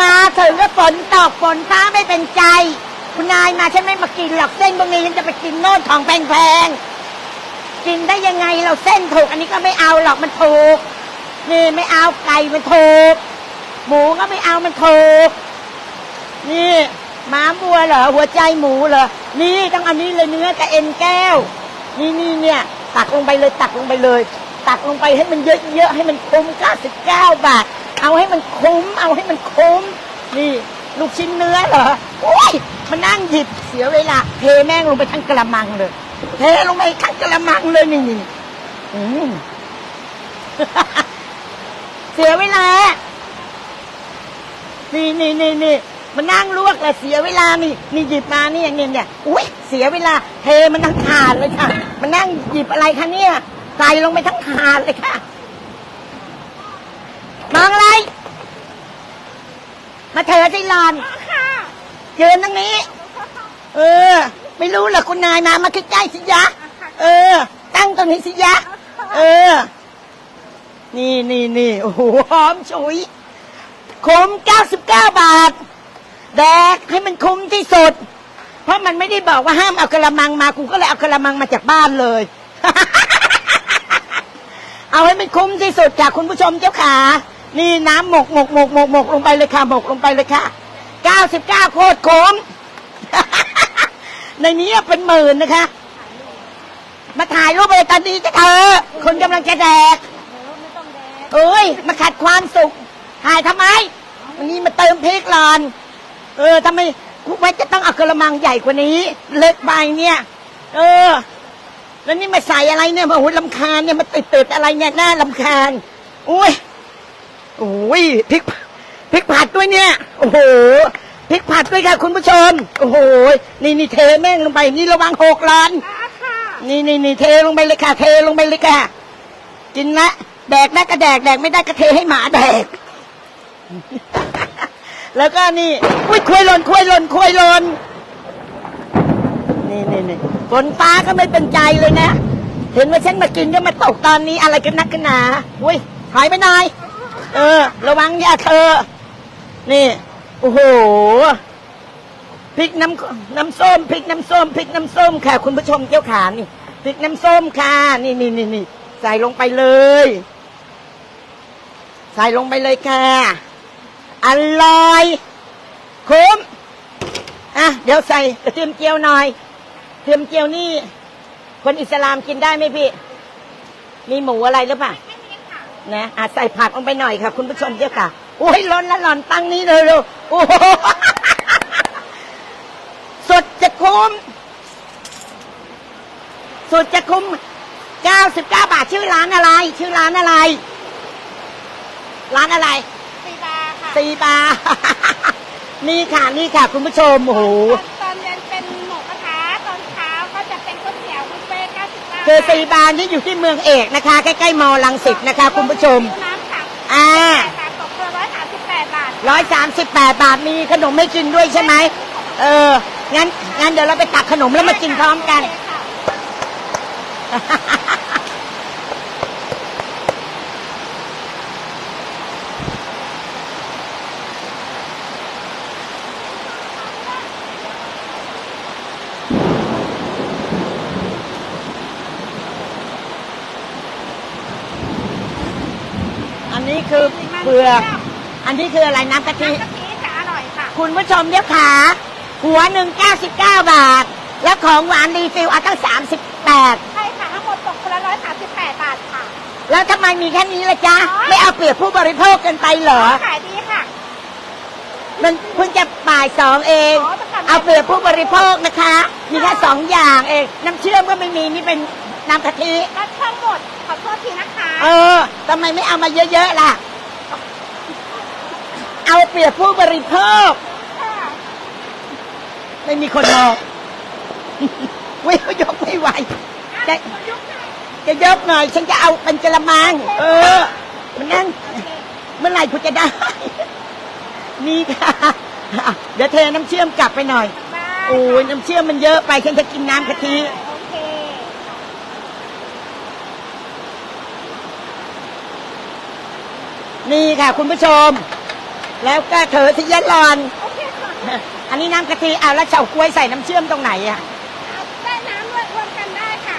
มาถึงก็ฝนตกฝนฟ้าไม่เป็นใจ คุณนายมาฉันไม่มากินหรอกเส้นบางนี้ฉันจะไปกินโน่นของแพงๆกินได้ยังไงเราเส้นถูก อันนี้ก็ไม่เอาหรอกมันถูกนี่ไม่เอาไก่มันถูกหมูก็ไม่เอามันถูกนี่ม้าบัวเหรอหัวใจหมูเหรอนี่ต้องเอานี้เลยเนื้อกับเอ็นแก้ว นี่นี่เนี่ย ตักลงไปเลยตักลงไปเลย ตักลงไปให้มันเยอะๆให้มันคุ้ม99บาท เอาให้มันคุ้ม เอาให้มันคุ้ม นี่ ลูกชิ้นเนื้อเหรอ โอ้ยมานั่งหยิบเสียเวลา เทแม่งลงไปทั้งกระมังเลย เทลงไปทั้งกระมังเลยนี่นี่อืมเสียเวลา นี่นี่นี่นี่มานั่งลวกแหละเสียเวลานี่นี่หยิบมานี่เนี่ยเนี่ยอุ้ยเสียเวลา เทมันทั้งถาดเลยค่ะมานั่งหยิบอะไรคะเนี่ยใส่ลงไปทั้งถาดเลยค่ะ มองอะไร มาเถอะสิหลอนยืนตรงนี้ เออ ไม่รู้เหรอคุณนายมา มาใกล้ๆสิยะ เออ ตั้งตรงนี้สิยะ เออ นี่นี่นี่โอ้โหหอมฉุย คุ้ม99บาท แดกให้มันคุ้มที่สุด เพราะมันไม่ได้บอกว่าห้ามเอากระมังมา กูก็เลยเอากระมังมาจากบ้านเลย เอาให้มันคุ้มที่สุดจากคุณผู้ชมเจ้าขา นี่น้ำหมกหมกหมกหมกหมกลงไปเลยค่ะหมกลงไปเลยค่ะ99โคตรคุ้มในนี้เป็นหมื่นนะคะ มาถ่ายรูปอะไรตอนนี้จะเธอ คนกำลังจะแดกเอ้ย มาขัดความสุข ถ่ายทำไม วันนี้มาเติมพริกลอน เออทำไมกูไว้จะต้องเอากระมังใหญ่กว่านี้ เล็กไปเนี่ย เออ แล้วนี่มาใส่อะไรเนี่ยมาโอ้ยลำคาญเนี่ยมาติดติดอะไรเนี่ยหน้าลำคาญ อุ้ย โอ้ยพริกพริกผัดด้วยเนี่ย โอ้โหพริกผัดด้วยค่ะคุณผู้ชม โอ้โหนี่นี่เทแม่งลงไปนี่ระวังหกล้านนี่นี่นี่เทลงไปเลยค่ะ เทลงไปเลยค่ะ กินละแดกได้ก็แดกแดกไม่ได้ก็เทให้หมาแดก แล้วก็นี่อุ้ยคุยหล่นคุยหล่นคุยหล่นนี่นี่นี่ฝนฟ้าก็ไม่เป็นใจเลยนะ เห็นว่าฉันมากินก็มาตกตอนนี้อะไรกันนักกันหนาอุ้ยหายไปไหนอย เออ ระวังอย่าเธอ นี่ โอ้โหพริกน้ำน้ำส้มพริกน้ำส้มพริกน้ำส้มค่ะ คุณผู้ชมเจ้าขานี่พริกน้ำส้มค่ะ นี่นี่นี่นี่ใส่ลงไปเลย ใส่ลงไปเลยค่ะอร่อยคุ้มอะเดี๋ยวใส่กระเทียมเจียวหน่อยกระเทียมเจียวนี่ คนอิสลามกินได้ไหมพี่ มีหมูอะไรหรือเปล่า นะอะใส่ผักลงไปหน่อยค่ะ คุณผู้ชมเจ้าค่ะโอ้ยร้อนละหล่อนตั้งนี้เลยเร็วโอ้โหสดจะคุ้มสุดจะคุ้ม99บาทชื่อร้านอะไร ชื่อร้านอะไร ร้านอะไรสีบาค่ะซีบา นี่ค่ะนี่ค่ะ คุณผู้ชมโอ้โห ต์99คือซีบานี่อยู่ที่เมืองเอกนะคะ ใกล้ๆมอลังสิตนะคะ คุณผู้ชม น้ำค่ะอ่าบาทตกตัว138บาทร้อยสามสิบแปดบาทมีขนมให้กินด้วยใช่ไหมเอองั้นงั้นเดี๋ยวเราไปตักขนมแล้วมากินพร้อมกันอันนี้คือ เปลือกอันนี้คืออะไรน้ำกะทิน้ำกะทิจะอร่อยค่ะ คุณผู้ชมเดี๋ยวขา หัวหนึ่งเก้าสิบเก้าบาท แล้วของหวานรีฟิลเอาตั้งสามสิบแปดใช่ค่ะ ทั้งหมดตกคนละ138บาทค่ะ แล้วทำไมมีแค่นี้ละจ๊ะไม่เอาเปรียบผู้บริโภคเกันไปเหรอ ขายดีค่ะ มันเพิ่งจะบ่ายสองเอง อ๋อแต่ก่อน เอาเปรียบผู้บริโภคนะคะ มีแค่สองอย่างเอง น้ำเชื่อมก็ไม่มีนี่เป็นน้ำกะทิก็ช่องหมด ขอโทษทีนะคะ เออทำไมไม่เอามาเยอะๆล่ะ เอาเปรียบผู้บริโภคค่ะไม่มีคนมองวิ่งยกไม่ไหวจะยุคไหนจะยกหน่อย ฉันจะเอาเป็นกระมัง เออ มันนั่งเมื่อไหร่คุณจะได้ นี่ค่ะอะเดี๋ยวเทน้ำเชื่อมกลับไปหน่อยได้โอ้ยน้ำเชื่อมมันเยอะไป ฉันจะกินน้ำกะทิโอเคนี่ค่ะ คุณผู้ชม แล้วก็เถอที่ยะลอน โอเคค่ะอันนี้น้ำกะทิเอาแล้วเฉาก๊วยใส่น้ำเชื่อมตรงไหนอะ เอาได้น้ำด้วยรวมกันได้ค่ะ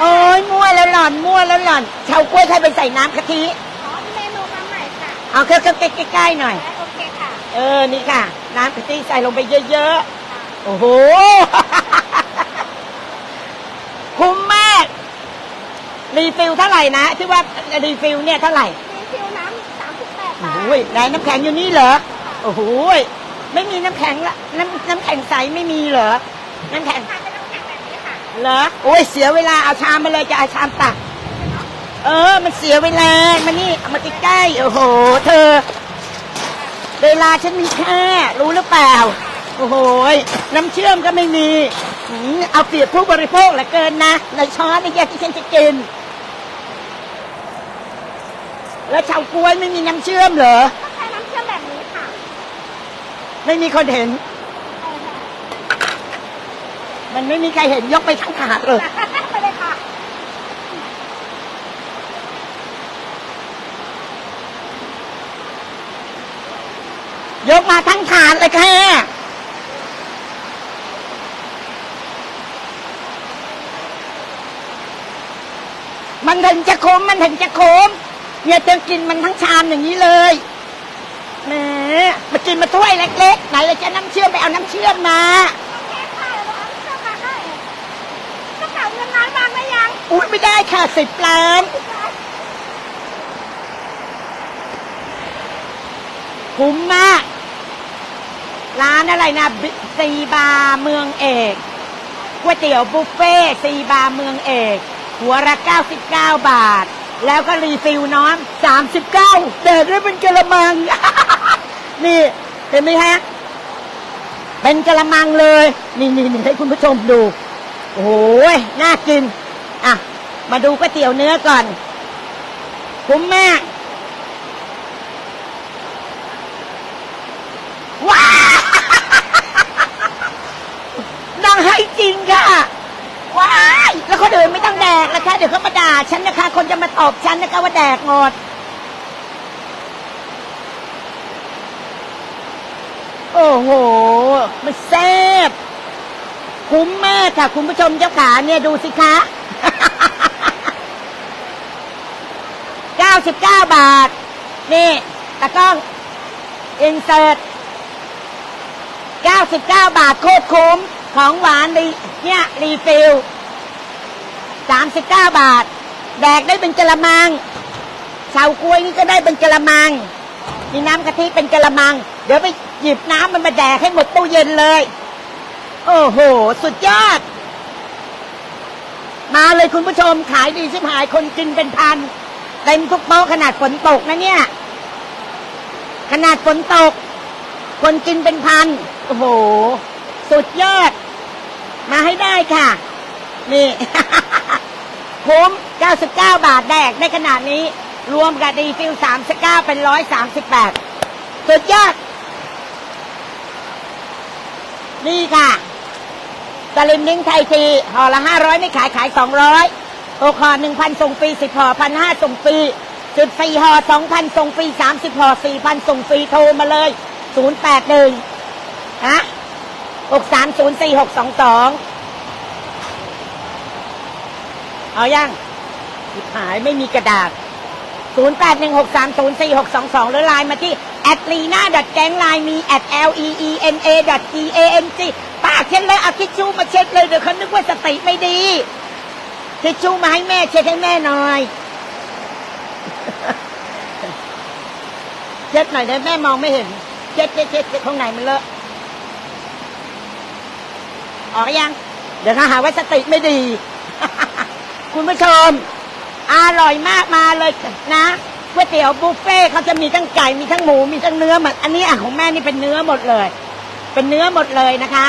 โอ้ยมั่วแล้วหล่อนมั่วแล้วหล่อนเฉาก๊วยใครไปใส่น้ำกะทิอ๋อเมนูมาใหม่ค่ะเอาเครื่องใกล้ๆหน่อยได้โอเคค่ะเออ นี่ค่ะ น้ำกะทิใส่ลงไปเยอะๆ โอ้โห คุ้มมาก รีฟิลเท่าไหร่นะ ที่ว่ารีฟิลเนี่ยเท่าไหร่ โอ้บาโหทไหนน้ำแข็งอยู่นี่เหรอ โอ้โหไม่มีน้ำแข็งละน้ำน้ำแข็งใสไม่มีเหรอ น้ำแข็งทานเป็นน้ำแข็งแบบนี้ค่ะเหรอ โอ้ยเสียเวลาเอาชามมาเลยจะเอาชามตัก เออ มันเสียเวลา มานี่เอามาใกล้ๆโอ้โห เธอ เวลาฉันมีแค่รู้หรือเปล่า โอ้โหน้ำเชื่อมก็ไม่มีหืมเอาเปรียบผู้บริโภคเหลือเกินนะในช้อนนี่แกที่ฉันจะกิน แล้วเฉาก๊วยไม่มีน้ำเชื่อมเหรอ ก็ใช้น้ำเชื่อมแบบนี้ค่ะไม่มีคนเห็น เอาเลยค่ะมันไม่มีใครเห็นยกไปทั้งถาดเลย ไปเลยค่ะ ยกมาทั้งถาดเลยค่ะมันถึงจะคมมันถึงจะคม เนี่ยจะกินมันทั้งชามอย่างนี้เลยแหมมากินมาถ้วยเล็กๆไหนเลยจะน้ำเชื่อมไปเอาน้ำเชื่อมมาโอเคค่ะเดี๋ยวเราเอาน้ำเชื่อมมาให้กระเป๋าเงินล้านวางไว้ยังอุ้ยไม่ได้ค่ะสิบล้านคุ้มมาก ร้านอะไรนะซีบาเมืองเอกก๋วยเตี๋ยวบุฟเฟ่ซีบาเมืองเอก หัวละ 99 บาท แล้วก็รีฟิลน้ำ39แต่ได้เป็นกระมัง นี่เห็นไหมฮะ เป็นกระมังเลย นี่นี่นี่ให้คุณผู้ชมดู โอ้ยน่ากิน อะ มาดูก๋วยเตี๋ยวเนื้อก่อน คุ้มมาก ว้า นางให้จริงค่ะ ว้าย แล้วคนอื่นไม่ต้องแเดี๋ยวเขามาด่าฉันนะคะ คนจะมาตอบฉันนะคะว่าแดกหมดโอ้โห มันแซ่บ คุ้มมากค่ะ คุณผู้ชมเจ้าขาเนี่ยดูสิคะ 99 บาท นี่ตะกล้องอินเสิร์ต 99 บาทโคตรคุ้ม ของหวานรีเนี่ย รีฟิล 39 บาท แดกได้เป็นกะละมังชาวกล้วยนี่ก็ได้เป็นกะละมัง มีน้ำกะทิเป็นกะละมัง เดี๋ยวไปหยิบน้ำมันมาแดกให้หมดตู้เย็นเลย โอ้โห สุดยอด มาเลยคุณผู้ชมขายดีชิบหายคนกินเป็นพันเต็มทุกโต๊ะขนาดฝนตกนะเนี่ย ขนาดฝนตก คนกินเป็นพัน โอ้โห สุดยอด มาให้ได้ค่ะ นี่ คุ้ม99 บาทแดกไดขนาดนี้ รวมกับดีฟิล39 เป็น 138 สุดยอด นี่ค่ะสลิมดิ้งไทยทีห่อละ 500 ไม่ขายขาย 200หกห่อ1,000 ส่งฟรี10ห่อ1,500 ส่งฟรีจุดสี่ห่อ2,000ส่งฟรี30ห่อ4,000ส่งฟรีโทรมาเลย081ฮะ6304622 เอายังหายไม่มีกระดาษ 0816304622 หรือไลน์มาที่ at lena g a n g line มี at l e e n a g a n g ปากเช็ดเลยเอาทิชชู่มาเช็ดเลยเดี๋ยวเขานึกว่าสติไม่ดีทิชชู่มาให้แม่เช็ดให้แม่หน่อยเช็ดหน่อยได้แม่มองไม่เห็นเช็ดเช็ดเช็ดเช็ดตรงไหนมันเลอะออกยัง เดี๋ยวเขาหาว่าสติไม่ดี คุณผู้ชม อร่อยมากมาเลยนะก๋วยเตี๋ยวบุฟเฟ่เขาจะมีทั้งไก่มีทั้งหมูมีทั้งเนื้อหมดอันนี้อะของแม่นี่เป็นเนื้อหมดเลย เป็นเนื้อหมดเลยนะคะ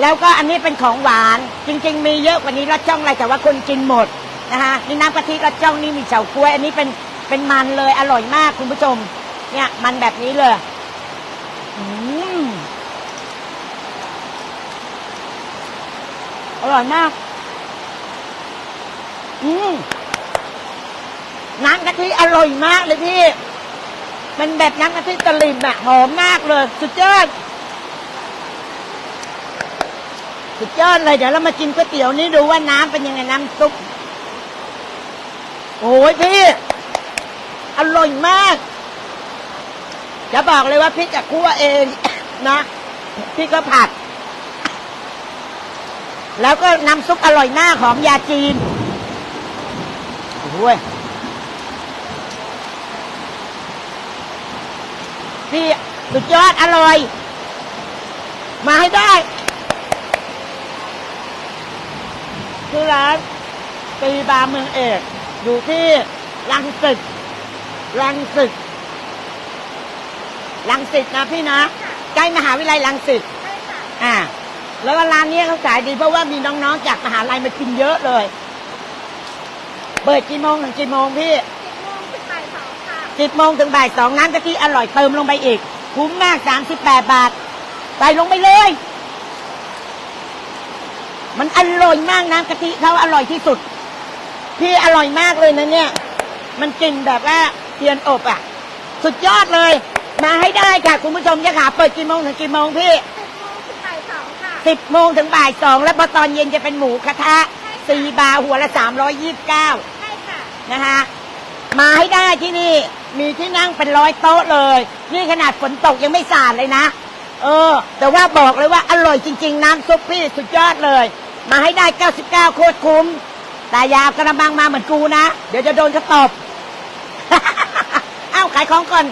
แล้วก็อันนี้เป็นของหวาน จริง ๆ มีเยอะกว่านี้รสช่องอะไรแต่ว่าคนกินหมดนะคะนี่น้ำกะทิรสช่องนี่มีเฉาก๊วย อันนี้เป็นเป็นมันเลยอร่อยมากคุณผู้ชม เนี่ยมันแบบนี้เลยอืมอร่อยมาก อืมน้ำกะทิอร่อยมากเลยพี่ มันแบบน้ำกะทิตะลิมอะหอมมากเลย สุดยอด สุดยอดเลยเดี๋ยวเรามากินก๋วยเตี๋ยวนี่ดูว่าน้ำเป็นยังไงน้ำซุปโอ้ยพี่ อร่อยมาก จะบอกเลยว่าพี่จะคั่วเองนะพี่ก็ผัด แล้วก็น้ำซุปอร่อยมากหอมยาจีน โอ้ยพี่สุดยอดอร่อย มาให้ได้คือร้านตีบาร์เมืองเอก อยู่ที่ลังสิตลังสิตลังสิตนะพี่นะ ใกล้มหาวิทยาลัยลังสิตใช่ค่ะอ่า แล้วก็ร้านนี้เขาขายดีเพราะว่ามีน้องๆจากมหาลัยมากินเยอะเลย เปิดกี่โมงถึงกี่โมงพี่สิบโมงถึงบ่ายสองค่ะสิบโมงถึงบ่ายสองน้ำกะทิอร่อยเติมลงไปอีก คุ้มมากสามสิบแปดบาทใส่ลงไปเลย มันอร่อยมากน้ำกะทิเขาอร่อยที่สุด พี่อร่อยมากเลยนะเนี่ย มันกลิ่นแบบว่าเทียนอบอะ สุดยอดเลย มาให้ได้ค่ะคุณผู้ชมจะขาเปิดกี่โมงถึงกี่โมงพี่สิบโมงถึงบ่ายสองค่ะสิบโมงถึงบ่ายสองแล้วพอตอนเย็นจะเป็นหมูกระทะสี่บาทหัวละสามร้อยยี่สิบเก้าใช่ค่ะ นะคะมาให้ได้ที่นี่ มีที่นั่งเป็นร้อยโต๊ะเลย นี่ขนาดฝนตกยังไม่สาดเลยนะ เออ แต่ว่าบอกเลยว่าอร่อยจริง ๆ น้ำซุปพี่สุดยอดเลย มาให้ได้ 99 โคตรคุ้มแต่ยาวกระบังมาเหมือนกูนะ เดี๋ยวจะโดนเขาตบ เอ้าขายของก่อน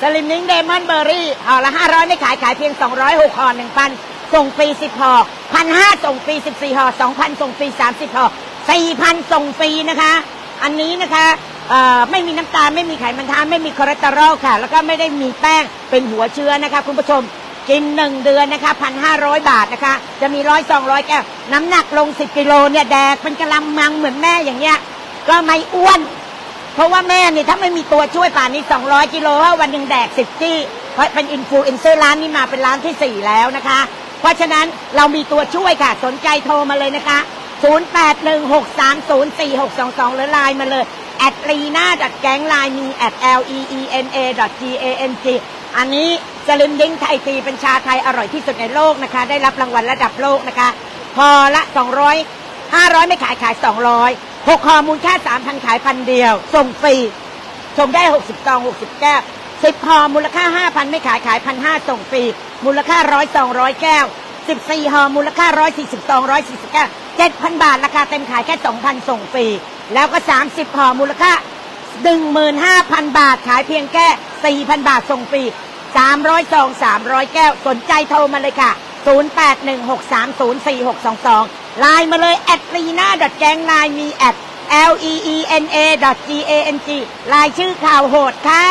สลิมนิ้งเดมอนเบอร์รี่ห่อละ 500 ไม่ขายขายเพียง 206ห่อ1,000 ส่งฟรี10ห่อ1,500ส่งฟรี14ห่อ2,000ส่งฟรี30ห่อ4,000ส่งฟรีนะคะ อันนี้นะคะเอ่อไม่มีน้ำตาลไม่มีไขมันทานไม่มีคอเลสเตอรอลค่ะ แล้วก็ไม่ได้มีแป้งเป็นหัวเชื้อนะคะ คุณผู้ชมกิน1เดือนนะคะ1,500บาทนะคะ จะมีร้อยสองร้อยแก้วน้ำหนักลง10กิโลเนี่ยแดกเป็นกระละมังเหมือนแม่อย่างเงี้ย ก็ไม่อ้วน เพราะว่าแม่นี่ถ้าไม่มีตัวช่วยป่านนี้200กิโลว่าวันหนึ่งแดก10ที่ เพราะเป็นอินฟลูเอนเซอร์ร้านนี้มาเป็นร้านที่4แล้วนะคะ เพราะฉะนั้นเรามีตัวช่วยค่ะ สนใจโทรมาเลยนะคะ 0816304622 หรือไลน์มาเลยแอดลีน่าดัดแก๊งไลน์มี at l e e n a g a n g อันนี้สลิมดิ้งไทยตีเป็นชาไทยอร่อยที่สุดในโลกนะคะ ได้รับรางวัลระดับโลกนะคะ พอละ 200 500 ไม่ขายขาย 200 6ห่อมูลค่า 3,000 ขายพันเดียว ส่งฟรี ส่งได้ 60ซอง60 แก้ว 10ห่อมูลค่า5,000ไม่ขายขาย1,500ส่งฟรีมูลค่า100 200แก้ว14ห่อมูลค่า140ซอง140แก้ว7,000บาทราคาเต็มขายแค่2,000ส่งฟรีแล้วก็30ห่อมูลค่า15,000บาทขายเพียงแค่4,000บาทส่งฟรี300ซอง300แก้วสนใจโทรมาเลยค่ะ0816304622ไลน์มาเลยแอดลีน่าดอทแกงไลน์มีแอด L E E N A G A N G ลายชื่อข่าวโหดค่ะ